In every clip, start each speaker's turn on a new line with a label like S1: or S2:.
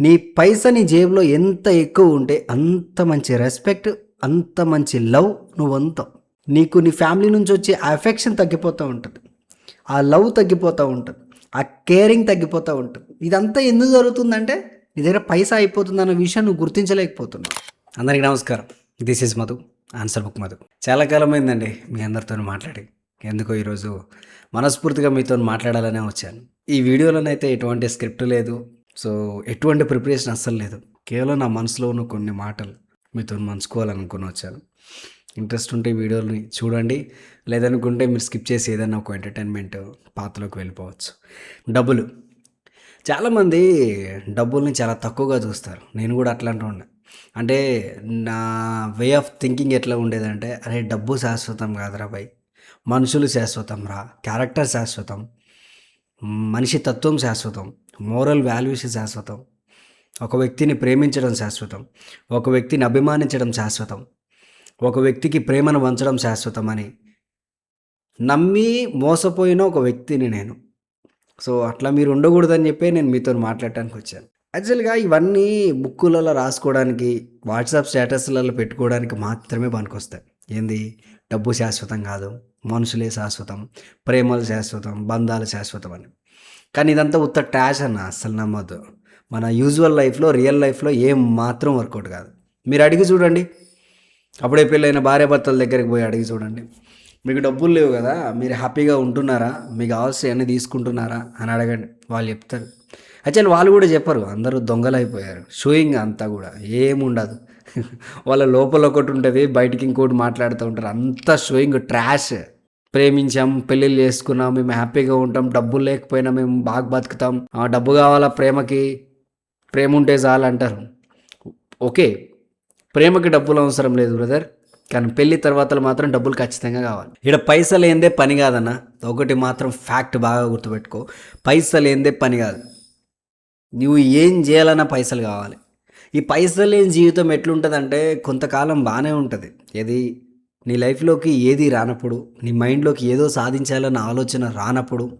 S1: నీ పైస నీ జేబులో ఎంత ఎక్కువ ఉంటే అంత మంచి రెస్పెక్ట్ అంత మంచి లవ్ నువ్వు అంతావు నీకు నీ ఫ్యామిలీ నుంచి వచ్చే ఆ ఎఫెక్షన్ తగ్గిపోతూ ఉంటుంది. ఆ లవ్ తగ్గిపోతూ ఉంటుంది. ఆ కేరింగ్ తగ్గిపోతూ ఉంటుంది. ఇదంతా ఎందుకు జరుగుతుందంటే నీ దగ్గర పైసా అయిపోతుంది అన్న విషయం నువ్వు గుర్తించలేకపోతున్నావు. అందరికీ నమస్కారం. This is Madhu answer book Madhu చాలా కాలమైందండి మీ అందరితో మాట్లాడి. ఎందుకో ఈరోజు మనస్ఫూర్తిగా మీతో మాట్లాడాలనే వచ్చాను. ఈ వీడియోలోనైతే ఎటువంటి స్క్రిప్ట్ లేదు. సో ఎటువంటి ప్రిపరేషన్ అస్సలు లేదు. కేవలం నా మనసులో ఉన్న కొన్ని మాటలు మీతో మంచుకోవాలనుకుని వచ్చాను. ఇంట్రెస్ట్ ఉంటే వీడియోని చూడండి. లేదనుకుంటే మీరు స్కిప్ చేసి ఏదైనా ఒక ఎంటర్టైన్మెంట్ పాత్రలోకి వెళ్ళిపోవచ్చు. డబ్బులు. చాలామంది డబ్బుల్ని చాలా తక్కువగా చూస్తారు. నేను కూడా అట్లాంటి ఉండే అంటే నా వే ఆఫ్ థింకింగ్ ఎట్లా ఉండేదంటే అరే డబ్బు శాశ్వతం కాదురా భయ్ మనుషులు శాశ్వతం రా. క్యారెక్టర్ శాశ్వతం. మనిషి తత్వం శాశ్వతం. మోరల్ వాల్యూస్ శాశ్వతం. ఒక వ్యక్తిని ప్రేమించడం శాశ్వతం. ఒక వ్యక్తిని అభిమానించడం శాశ్వతం. ఒక వ్యక్తికి ప్రేమను వంచడం శాశ్వతం అని. నమ్మి మోసపోయిన ఒక వ్యక్తిని నేను. సో అట్లా మీరు ఉండకూడదని చెప్పి నేను మీతో మాట్లాడటానికి వచ్చాను. యాక్చువల్గా ఇవన్నీ బుక్కులలో రాసుకోవడానికి వాట్సాప్ స్టేటస్లలో పెట్టుకోవడానికి మాత్రమే పనికొస్తాయి. ఏంది? డబ్బు శాశ్వతం కాదు. మనుషులే శాశ్వతం. ప్రేమలు శాశ్వతం. బంధాలు శాశ్వతం అని. కానీ ఇదంతా ఉత్త ట్రాష్ అన్న అస్సలు నమ్మద్దు. మన యూజువల్ లైఫ్లో రియల్ లైఫ్లో ఏం మాత్రం వర్కౌట్ కాదు. మీరు అడిగి చూడండి. అప్పుడే పెళ్ళైన భార్యాభర్తల దగ్గరికి పోయి అడిగి చూడండి. మీకు డబ్బులు లేవు కదా మీరు హ్యాపీగా ఉంటున్నారా? మీకు కావాల్సి అన్నీ తీసుకుంటున్నారా? అని అడగండి. వాళ్ళు చెప్తారు. యాక్చువల్ వాళ్ళు కూడా చెప్పరు. అందరూ దొంగలైపోయారు. షోయింగ్ అంతా కూడా. ఏముండదు వాళ్ళ లోపల ఒకటి ఉంటుంది బయటికి ఇంకోటి మాట్లాడుతూ ఉంటారు. అంతా షోయింగ్ ట్రాష్ ప్రేమించాం పెళ్ళిళ్ళు చేసుకున్నాం మేము హ్యాపీగా ఉంటాం డబ్బులు లేకపోయినా మేము బాగా బతుకుతాం. ఆ డబ్బు కావాలా ప్రేమకి? ప్రేమ ఉంటే చాలు అంటారు. ఓకే ప్రేమకి డబ్బులు అవసరం లేదు బ్రదర్ కానీ పెళ్ళి తర్వాత మాత్రం డబ్బులు ఖచ్చితంగా కావాలి. ఇక్కడ పైసలు ఏందే పని కాదన్న ఒకటి మాత్రం ఫ్యాక్ట్ బాగా గుర్తుపెట్టుకో. పైసలు ఏందే పని కాదు. నువ్వు ఏం చేయాలన్నా పైసలు కావాలి. ఈ పైసలు లేని జీవితం ఎట్లుంటుందంటే కొంతకాలం బాగానే ఉంటుంది. ఏది? నీ లైఫ్లోకి ఏది రానప్పుడు నీ మైండ్లోకి ఏదో సాధించాలన్న ఆలోచన రానప్పుడు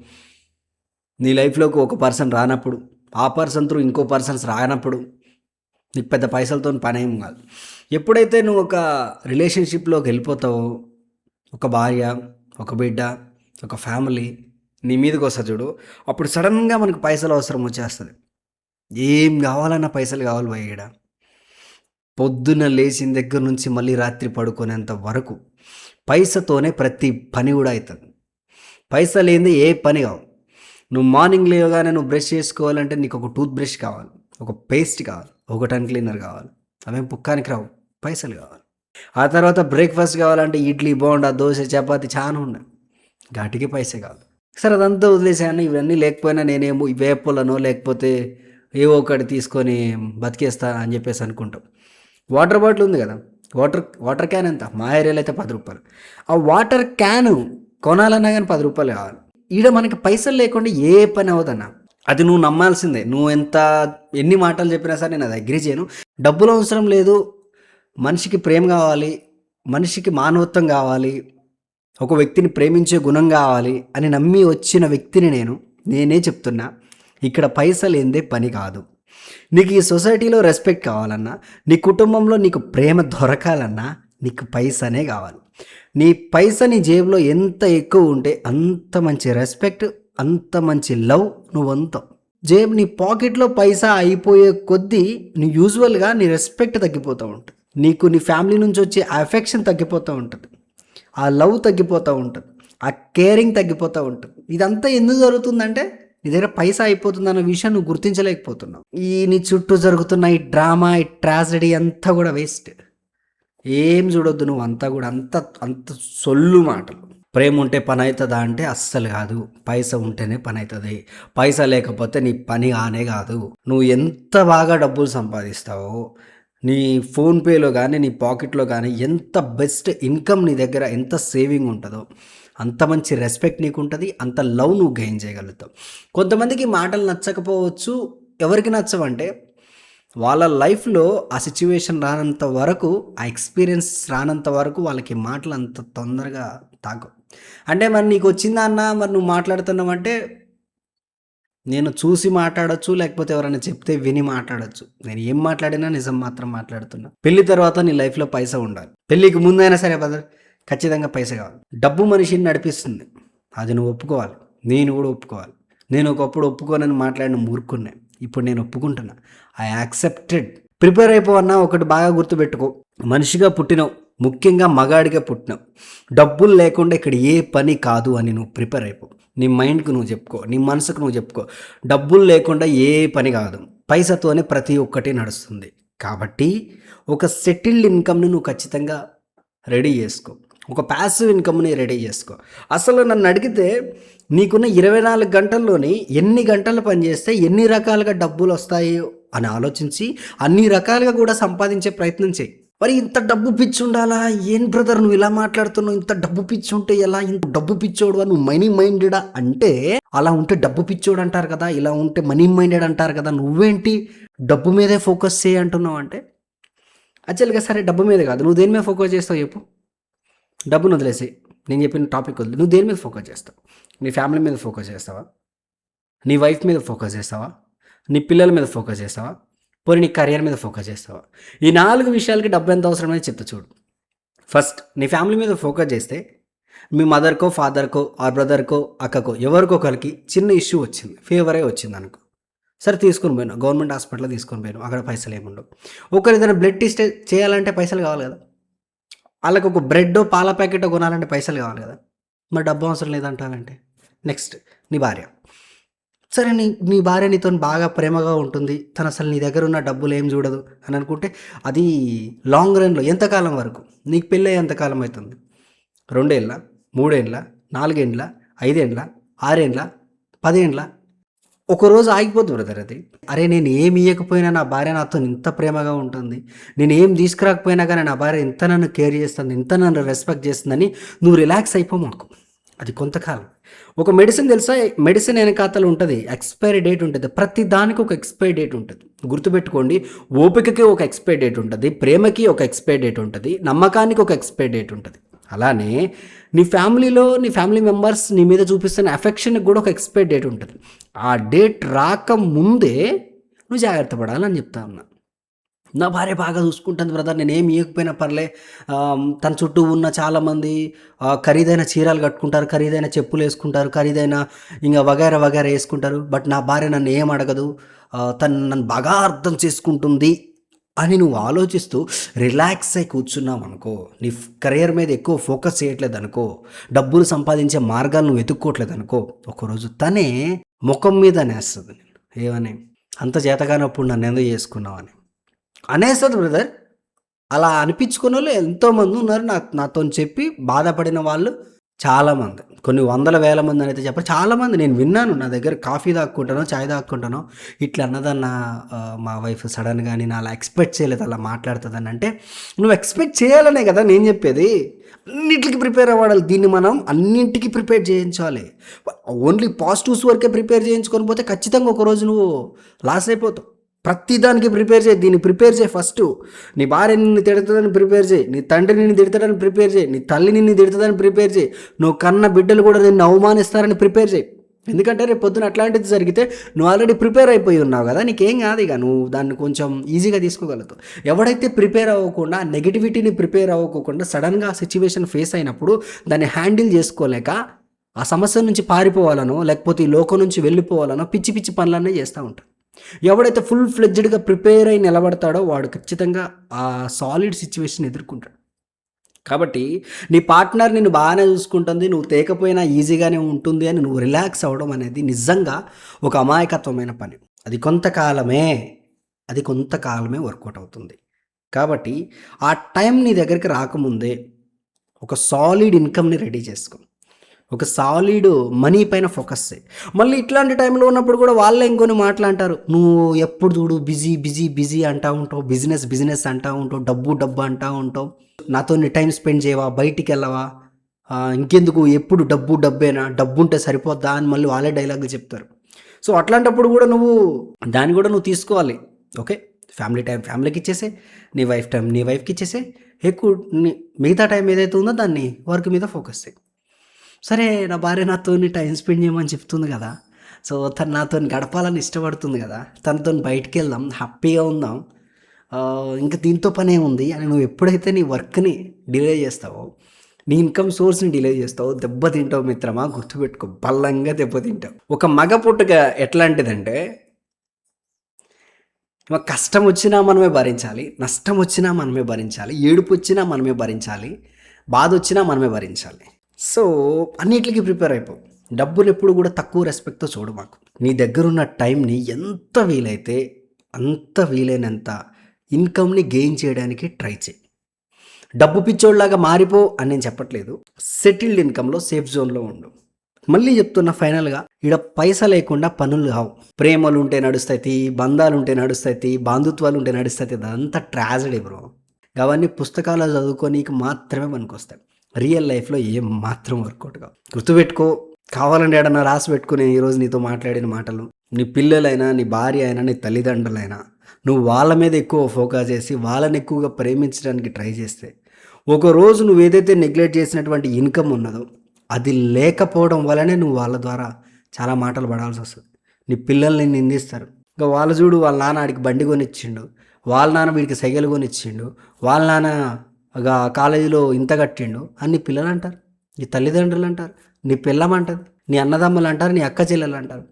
S1: నీ లైఫ్లోకి ఒక పర్సన్ రానప్పుడు ఆ పర్సన్ త్రూ ఇంకో పర్సన్స్ రానప్పుడు నీకు పెద్ద పైసలతో పనేం కాదు. ఎప్పుడైతే నువ్వు ఒక రిలేషన్షిప్లోకి వెళ్ళిపోతావో ఒక భార్య ఒక బిడ్డ ఒక ఫ్యామిలీ నీ మీదకి వస్తా చూడు అప్పుడు సడన్గా మనకు పైసలు అవసరం వచ్చేస్తుంది. ఏం కావాలన్నా పైసలు కావాలి భయ్యడా పొద్దున్న లేచిన దగ్గర నుంచి మళ్ళీ రాత్రి పడుకునేంత వరకు పైసతోనే ప్రతి పని కూడా అవుతుంది పైస లేనిది ఏ పని కావు. నువ్వు మార్నింగ్ లేవగానే నువ్వు బ్రష్ చేసుకోవాలంటే నీకు ఒక టూత్ బ్రష్ కావాలి ఒక పేస్ట్ కావాలి ఒక టన్ క్లీనర్ కావాలి. అవేం పుక్కానికి రావు పైసలు కావాలి. ఆ తర్వాత బ్రేక్ఫాస్ట్ కావాలంటే ఇడ్లీ బోండా దోశ చపాతి చాలా ఉన్నాయి. ఘాటికి పైసే కావాలి సరే అదంతా వదిలేసాను ఇవన్నీ లేకపోయినా నేనేమో ఈ వేపలను లేకపోతే ఏవో ఒకటి తీసుకొని బతికేస్తా అని చెప్పేసి అనుకుంటాం. వాటర్ బాటిల్ ఉంది కదా. వాటర్ వాటర్ క్యాన్ ఎంత? మా ఏరియాలో అయితే పది రూపాయలు. ఆ వాటర్ క్యాన్ కొనాలన్నా కానీ పది రూపాయలు కావాలి. ఈడ మనకి పైసలు లేకుండా ఏ పని అవ్వదన్నా. అది నువ్వు నమ్మాల్సిందే. నువ్వు ఎంత ఎన్ని మాటలు చెప్పినా సరే నేను అది అగ్రి చేయను. డబ్బులు అవసరం లేదు. మనిషికి ప్రేమ కావాలి. మనిషికి మానవత్వం కావాలి. ఒక వ్యక్తిని ప్రేమించే గుణం కావాలి అని నమ్మి వచ్చిన వ్యక్తిని నేను నేనే చెప్తున్నా. ఇక్కడ పైసలు ఏందే పని కాదు. నీకు ఈ సొసైటీలో రెస్పెక్ట్ కావాలన్నా నీ కుటుంబంలో నీకు ప్రేమ దొరకాలన్నా నీకు పైసనే కావాలి. నీ పైస నీ జేబులో ఎంత ఎక్కువ ఉంటే అంత మంచి రెస్పెక్ట్ అంత మంచి లవ్ నువ్వు అంతావు జేబు నీ పాకెట్లో పైసా అయిపోయే కొద్దీ నీ యూజువల్గా నీ రెస్పెక్ట్ తగ్గిపోతూ ఉంటుంది. నీకు నీ ఫ్యామిలీ నుంచి వచ్చే ఆ ఎఫెక్షన్ తగ్గిపోతూ ఉంటుంది. ఆ లవ్ తగ్గిపోతూ ఉంటుంది. ఆ కేరింగ్ తగ్గిపోతూ ఉంటుంది. ఇదంతా ఎందుకు జరుగుతుందంటే నీ దగ్గర పైసా అయిపోతుంది అన్న విషయం నువ్వు గుర్తించలేకపోతున్నావు. ఈ నీ చుట్టూ జరుగుతున్న ఈ డ్రామా ఈ ట్రాజడీ అంతా కూడా వేస్ట్. ఏం చూడొద్దు నువ్వు అంతా కూడా అంత అంత సొల్లు మాటలు. ప్రేమ ఉంటే పని అవుతుందా అంటే అస్సలు కాదు. పైస ఉంటేనే పని అవుతుంది పైసా లేకపోతే నీ పని కానే కాదు. నువ్వు ఎంత బాగా డబ్బులు సంపాదిస్తావో నీ ఫోన్పేలో కానీ నీ పాకెట్లో కానీ ఎంత బెస్ట్ ఇన్కమ్ నీ దగ్గర ఎంత సేవింగ్ ఉంటుందో అంత మంచి రెస్పెక్ట్ నీకు ఉంటుంది అంత లవ్ నువ్వు గెయిన్ చేయగలుగుతావు. కొంతమందికి మాటలు నచ్చకపోవచ్చు ఎవరికి నచ్చవంటే వాళ్ళ లైఫ్లో ఆ సిచ్యువేషన్ రానంత వరకు ఆ ఎక్స్పీరియన్స్ రానంత వరకు వాళ్ళకి మాటలు అంత తొందరగా తాగవు అంటే మరి నీకు వచ్చిందా అన్న మరి నువ్వు మాట్లాడుతున్నావంటే నేను చూసి మాట్లాడచ్చు లేకపోతే ఎవరైనా చెప్తే విని మాట్లాడచ్చు. నేను ఏం మాట్లాడినా నిజం మాత్రం మాట్లాడుతున్నా. పెళ్ళి తర్వాత నీ లైఫ్లో పైసా ఉండాలి. పెళ్ళికి ముందైనా సరే బదర్ ఖచ్చితంగా పైస కావాలి. డబ్బు మనిషిని నడిపిస్తుంది. అది నువ్వు ఒప్పుకోవాలి. నేను కూడా ఒప్పుకోవాలి. నేను ఒకప్పుడు ఒప్పుకోనని మాట్లాడిన మూర్ఖున్నా ఇప్పుడు నేను ఒప్పుకుంటున్నా. ఐ యాక్సెప్టెడ్ ప్రిపేర్ అయిపోవన్నా ఒకటి బాగా గుర్తుపెట్టుకో. మనిషిగా పుట్టినావు. ముఖ్యంగా మగాడిగా పుట్టినావు. డబ్బులు లేకుండా ఇక్కడ ఏ పని కాదు అని నువ్వు ప్రిపేర్ అయిపో. నీ మైండ్కి నువ్వు చెప్పుకో. నీ మనసుకు నువ్వు చెప్పుకో. డబ్బులు లేకుండా ఏ పని కాదు. పైసతోనే ప్రతి ఒక్కటి నడుస్తుంది. కాబట్టి ఒక సెటిల్డ్ ఇన్కమ్ని నువ్వు ఖచ్చితంగా రెడీ చేసుకో. ఒక ప్యాసివ్ ఇన్కమ్ని రెడీ చేసుకో. అసలు నన్ను అడిగితే నీకున్న ఇరవై నాలుగు గంటల్లోని ఎన్ని గంటలు పనిచేస్తే ఎన్ని రకాలుగా డబ్బులు వస్తాయి అని ఆలోచించి అన్ని రకాలుగా కూడా సంపాదించే ప్రయత్నం చేయి. మరి ఇంత డబ్బు పిచ్చి ఉండాలా ఏం బ్రదర్ నువ్వు ఇలా మాట్లాడుతున్నావు? ఇంత డబ్బు పిచ్చి ఉంటే ఎలా? ఇంత డబ్బు పిచ్చోడు నువ్వు మనీ మైండెడా అంటే అలా ఉంటే డబ్బు పిచ్చోడు అంటారు కదా ఇలా ఉంటే మనీ మైండెడ్ అంటారు కదా నువ్వేంటి? డబ్బు మీదే ఫోకస్ చేయి అంటున్నావు అంటే యాక్చువల్గా సరే డబ్బు మీద కాదు. నువ్వు దేని మీద ఫోకస్ చేస్తావు చెప్పు. డబ్బును వదిలేసి నేను చెప్పిన టాపిక్ వదిలి. నువ్వు దేని మీద ఫోకస్ చేస్తావు? నీ ఫ్యామిలీ మీద ఫోకస్ చేస్తావా? నీ వైఫ్ మీద ఫోకస్ చేస్తావా? నీ పిల్లల మీద ఫోకస్ చేస్తావా? పోనీ నీ కెరియర్ మీద ఫోకస్ చేస్తావా? ఈ నాలుగు విషయాలకి డబ్బు ఎంత అవసరం అనేది చెప్తా చూడు. ఫస్ట్ నీ ఫ్యామిలీ మీద ఫోకస్ చేస్తే మీ మదర్కో ఫాదర్కో ఆ బ్రదర్కో అక్కకో ఎవరికో ఒకరికి చిన్న ఇష్యూ వచ్చింది. ఫీవరే వచ్చింది అనుకో. సరే తీసుకొని పోయినా గవర్నమెంట్ హాస్పిటల్లో తీసుకొని పోయాను అక్కడ పైసలు ఏముండవు. ఒకరు ఏదైనా బ్లడ్ టెస్ట్ చేయాలంటే పైసలు కావాలి కదా. వాళ్ళకి ఒక బ్రెడ్ పాల ప్యాకెట్ కొనాలంటే పైసలు కావాలి కదా. మరి డబ్బు అవసరం లేదంటావంటే? నెక్స్ట్ నీ భార్య. సరే నీ నీ భార్య నీతో బాగా ప్రేమగా ఉంటుంది. తను అసలు నీ దగ్గర ఉన్న డబ్బులు ఏం చూడదు అని అనుకుంటే అది లాంగ్ రన్లో ఎంతకాలం వరకు? నీకు పెళ్ళి ఎంతకాలం అవుతుంది? రెండేళ్ళ? మూడేళ్ళ? నాలుగేండ్ల? ఐదేండ్ల? ఆరేండ్ల? పదేండ్ల? ఒకరోజు ఆగిపోతుంది బ్రదర్ అది. అరే నేను ఏమి ఇవ్వకపోయినా నా భార్య నాతో ఇంత ప్రేమగా ఉంటుంది. నేను ఏం తీసుకురాకపోయినా కానీ నా భార్య ఇంత నన్ను కేర్ చేస్తుంది ఇంత నన్ను రెస్పెక్ట్ చేస్తుందని నువ్వు రిలాక్స్ అయిపోమాకు అది కొంతకాలం. ఒక మెడిసిన్ తెలుసా? మెడిసిన్ వెనకాతలు ఉంటుంది. ఎక్స్పైరీ డేట్ ఉంటుంది. ప్రతి దానికి ఒక ఎక్స్పైరీ డేట్ ఉంటుంది. గుర్తుపెట్టుకోండి ఓపికకి ఒక ఎక్స్పైరీ డేట్ ఉంటుంది ప్రేమకి ఒక ఎక్స్పైరీ డేట్ ఉంటుంది నమ్మకానికి ఒక ఎక్స్పైరీ డేట్ ఉంటుంది. అలానే నీ ఫ్యామిలీలో నీ ఫ్యామిలీ మెంబర్స్ నీ మీద చూపిస్తున్న ఎఫెక్షన్కి కూడా ఒక ఎక్స్పైర్ డేట్ ఉంటుంది. ఆ డేట్ రాకముందే నువ్వు జాగ్రత్త పడాలని చెప్తా ఉన్నా. నా భార్య బాగా చూసుకుంటుంది బ్రదర్ నేను ఏమి ఇవ్వకపోయినా పర్లే తన చుట్టూ ఉన్న చాలామంది ఖరీదైన చీరలు కట్టుకుంటారు ఖరీదైన చెప్పులు వేసుకుంటారు ఖరీదైన ఇంకా వగైరా వగైరా వేసుకుంటారు. బట్ నా భార్య నన్ను ఏం అడగదు. తను నన్ను బాగా అర్థం చేసుకుంటుంది. అని నువ్వు ఆలోచిస్తూ రిలాక్స్ అయి కూర్చున్నావు అనుకో నీ కెరియర్ మీద ఎక్కువ ఫోకస్ చేయట్లేదు అనుకో డబ్బులు సంపాదించే మార్గాలు నువ్వు వెతుక్కోవట్లేదు అనుకో ఒకరోజు తనే ముఖం మీద అనేస్తుంది ఏమని? అంత చేతగానప్పుడు నన్ను ఎందుకు చేసుకున్నావని. అనేస్తుంది బ్రదర్ అలా అనిపించుకున్న వాళ్ళు ఎంతోమంది ఉన్నారు. నా నాతో చెప్పి బాధపడిన వాళ్ళు చాలామంది. కొన్ని వందల వేల మంది అని అయితే చెప్పారు. చాలామంది నేను విన్నాను. నా దగ్గర కాఫీ తాక్కుంటానో చాయ్ తాక్కుంటాను ఇట్లా అన్నదన్న మా వైఫ్ సడన్గా నేను అలా ఎక్స్పెక్ట్ చేయలేదు అలా మాట్లాడుతుందని. అంటే నువ్వు ఎక్స్పెక్ట్ చేయాలనే కదా నేను చెప్పేది. అన్నింటికి ప్రిపేర్ అవ్వాలి దీన్ని మనం. అన్నింటికి ప్రిపేర్ చేయించాలి. ఓన్లీ పాజిటివ్స్ వరకే ప్రిపేర్ చేయించుకొని పోతే ఖచ్చితంగా ఒకరోజు నువ్వు లాస్ అయిపోతావు. ప్రతి దానికి ప్రిపేర్ చేయి. దీన్ని ప్రిపేర్ చేయి ఫస్ట్. నీ భార్య నిన్ను తిడుతుందని ప్రిపేర్ చేయి. నీ తండ్రి నిన్ను తిడతాడని ప్రిపేర్ చేయి. నీ తల్లి నిన్ను తిడుతుందని ప్రిపేర్ చేయి. నువ్వు కన్న బిడ్డలు కూడా నిన్ను అవమానిస్తారని ప్రిపేర్ చేయి. ఎందుకంటే రేపు పొద్దున అట్లాంటిది జరిగితే నువ్వు ఆల్రెడీ ప్రిపేర్ అయిపోయి ఉన్నావు కదా. నీకేం కాదు ఇక. నువ్వు దాన్ని కొంచెం ఈజీగా తీసుకోగలుగుతావు. ఎవడైతే ప్రిపేర్ అవ్వకుండా నెగిటివిటీని ప్రిపేర్ అవ్వకుండా సడన్గా ఆ సిచ్యువేషన్ ఫేస్ అయినప్పుడు దాన్ని హ్యాండిల్ చేసుకోలేక ఆ సమస్య నుంచి పారిపోవాలనో లేకపోతే ఈ లోకం నుంచి వెళ్ళిపోవాలనో పిచ్చి పిచ్చి పనులన్నీ చేస్తూ ఉంటాడు ఎవడైతే ఫుల్ ఫ్లెడ్జ్డ్గా ప్రిపేర్ అయి నిలబడతాడో వాడు ఖచ్చితంగా ఆ సాలిడ్ సిచ్యువేషన్ ఎదుర్కొంటాడు. కాబట్టి నీ పార్ట్నర్ నిన్ను బాగానే చూసుకుంటుంది నువ్వు తేకపోయినా ఈజీగానే ఉంటుంది అని నువ్వు రిలాక్స్ అవ్వడం అనేది నిజంగా ఒక అమాయకత్వమైన పని. అది కొంతకాలమే అది కొంతకాలమే వర్కౌట్ అవుతుంది. కాబట్టి ఆ టైం నీ దగ్గరికి రాకముందే ఒక సాలిడ్ ఇన్కమ్ని రెడీ చేసుకో. ఒక సాలిడ్ మనీ పైన ఫోకస్ మళ్ళీ ఇట్లాంటి టైంలో ఉన్నప్పుడు కూడా వాళ్ళే ఇంకొని మాట్లాంటారు నువ్వు ఎప్పుడు చూడు బిజీ బిజీ బిజీ అంటా ఉంటావు. బిజినెస్ బిజినెస్ అంటా ఉంటావు. డబ్బు డబ్బు అంటా ఉంటావు. నాతో టైం స్పెండ్ చేయవా? బయటికి వెళ్ళవా? ఇంకెందుకు? ఎప్పుడు డబ్బు డబ్బేనా? డబ్బు ఉంటే సరిపోద్దా? అని మళ్ళీ వాళ్ళే డైలాగులు చెప్తారు. సో అట్లాంటప్పుడు కూడా నువ్వు దాన్ని కూడా నువ్వు తీసుకోవాలి. ఓకే? ఫ్యామిలీ టైం ఫ్యామిలీకి ఇచ్చేసే. నీ వైఫ్ టైం నీ వైఫ్కి ఇచ్చేసే. ఎక్కువ మిగతా టైం ఏదైతే ఉందో దాన్ని వర్క్ మీద ఫోకస్ చేయి. సరే నా భార్య నాతో టైం స్పెండ్ చేయమని చెప్తుంది కదా. సో తను నాతో గడపాలని ఇష్టపడుతుంది కదా. తనతో బయటికి వెళ్దాం హ్యాపీగా ఉందాం. ఇంకా దీంతో పనే ఉంది. అని నువ్వు ఎప్పుడైతే నీ వర్క్ని డిలే చేస్తావో నీ ఇన్కమ్ సోర్స్ని డిలే చేస్తావు దెబ్బతింటావు మిత్రమా? గుర్తుపెట్టుకో బల్లంగా దెబ్బతింటావు ఒక మగ పుట్టుక ఎట్లాంటిదంటే మాకు కష్టం వచ్చినా మనమే భరించాలి నష్టం వచ్చినా మనమే భరించాలి ఏడుపు వచ్చినా మనమే భరించాలి బాధ వచ్చినా మనమే భరించాలి. సో అన్నిటికీ ప్రిపేర్ అయిపో. డబ్బులు ఎప్పుడు కూడా తక్కువ రెస్పెక్ట్తో చూడు మాకు. నీ దగ్గర ఉన్న టైంని ఎంత వీలైతే అంత వీలైనంత ఇన్కమ్ని గెయిన్ చేయడానికి ట్రై చేయి. డబ్బు పిచ్చోళ్ళలాగా మారిపో అని నేను చెప్పట్లేదు. సెటిల్డ్ ఇన్కమ్లో సేఫ్ జోన్లో ఉండు. మళ్ళీ చెప్తున్న ఫైనల్గా ఇక్కడ పైస లేకుండా పనులు కావు. ప్రేమలు ఉంటే నడుస్తాయి బంధాలు ఉంటే నడుస్తాయి బాంధుత్వాలు ఉంటే నడుస్తాయి అదంతా ట్రాజడీ బ్రో. అవన్నీ పుస్తకాలు చదువుకోనీకి మాత్రమే పనికొస్తాయి. రియల్ లైఫ్లో ఏం మాత్రం వర్కౌట్ కావు. గుర్తుపెట్టుకో కావాలంటే ఏడన్నా రాసి పెట్టుకుని ఈరోజు నీతో మాట్లాడిన మాటలు. నీ పిల్లలైనా నీ భార్య అయినా నీ తల్లిదండ్రులైనా నువ్వు వాళ్ళ మీద ఎక్కువ ఫోకస్ చేసి వాళ్ళని ఎక్కువగా ప్రేమించడానికి ట్రై చేస్తే ఒక రోజు నువ్వు ఏదైతే నెగ్లెక్ట్ చేసినటువంటి ఇన్కమ్ ఉన్నదో అది లేకపోవడం వల్లనే నువ్వు వాళ్ళ ద్వారా చాలా మాటలు పడాల్సి వస్తుంది. నీ పిల్లల్ని నిందిస్తారు. ఇంకా వాళ్ళు చూడు వాళ్ళ నాన్న ఆడికి బండి కొనిచ్చిండు వాళ్ళ నాన్న వీడికి సైకిల్ కొనిచ్చిండు వాళ్ళ నాన్న కాలేజీలో ఇంత కట్టిండు. అని నీ పిల్లలు అంటారు నీ తల్లిదండ్రులు అంటారు నీ పిల్లం నీ అన్నదమ్ములు అంటారు నీ అక్క చెల్లెలు అంటారు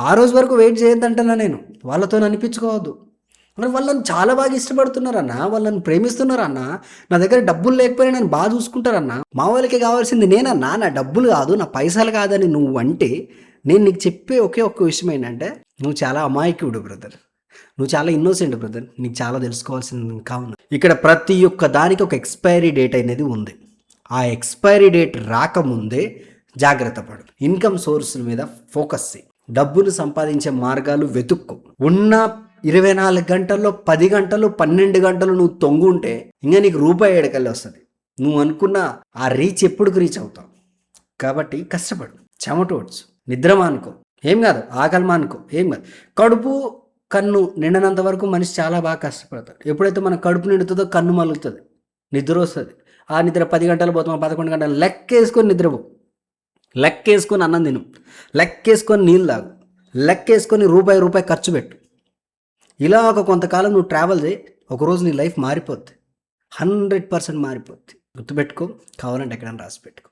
S1: ఆ రోజు వరకు వెయిట్ చేయొద్దంటున్నా నేను. వాళ్ళతో అనిపించుకోవద్దు. మరి వాళ్ళని చాలా బాగా ఇష్టపడుతున్నారన్న వాళ్ళని ప్రేమిస్తున్నారన్న నా దగ్గర డబ్బులు లేకపోయినా నేను బాగా చూసుకుంటారన్న మా వాళ్ళకి కావాల్సింది నేనన్నా నా డబ్బులు కాదు నా పైసలు కాదని నువ్వు అంటే నేను నీకు చెప్పే ఒకే ఒక్క విషయం ఏంటంటే నువ్వు చాలా అమాయకుడు బ్రదర్. నువ్వు చాలా ఇన్నోసెంట్ బ్రదర్ నీకు చాలా తెలుసుకోవాల్సింది ఇంకా ఉంది. ఇక్కడ ప్రతి ఒక్క దానికి ఒక ఎక్స్పైరీ డేట్ అనేది ఉంది. ఆ ఎక్స్పైరీ డేట్ రాకముందే జాగ్రత్త పడు. ఇన్కమ్ సోర్స్ మీద ఫోకస్ చేయి. డబ్బును సంపాదించే మార్గాలు వెతుక్కు. ఉన్న ఇరవై నాలుగు గంటల్లో పది గంటలు పన్నెండు గంటలు నువ్వు తొంగుంటే ఇంకా నీకు రూపాయి ఏడకల్లి వస్తుంది. నువ్వు అనుకున్న ఆ రీచ్ ఎప్పుడుకు రీచ్ అవుతావు? కాబట్టి కష్టపడు. చెమటోడ్చు నిద్ర మానుకో. ఏం కాదు ఆకలి మానుకో. ఏం కాదు. కడుపు కన్ను నిండనంత వరకు మనిషి చాలా బాగా కష్టపడతాడు. ఎప్పుడైతే మన కడుపు నిండుతుందో కన్ను మలుగుతుంది నిద్ర వస్తుంది. ఆ నిద్ర పది గంటలు పోతాం పదకొండు గంటలు లెక్కేసుకొని నిద్రపో లెక్కేసుకొని అన్నం తిను. లెక్కేసుకొని నీళ్ళు తాగు. లెక్కేసుకొని రూపాయి రూపాయి ఖర్చు పెట్టు. ఇలా ఒక కొంతకాలం నువ్వు ట్రావెల్ చేయి ఒకరోజు నీ లైఫ్ మారిపోద్ది. హండ్రెడ్ పర్సెంట్ మారిపోద్ది. గుర్తుపెట్టుకో కావాలంటే ఎక్కడైనా రాసి పెట్టుకో.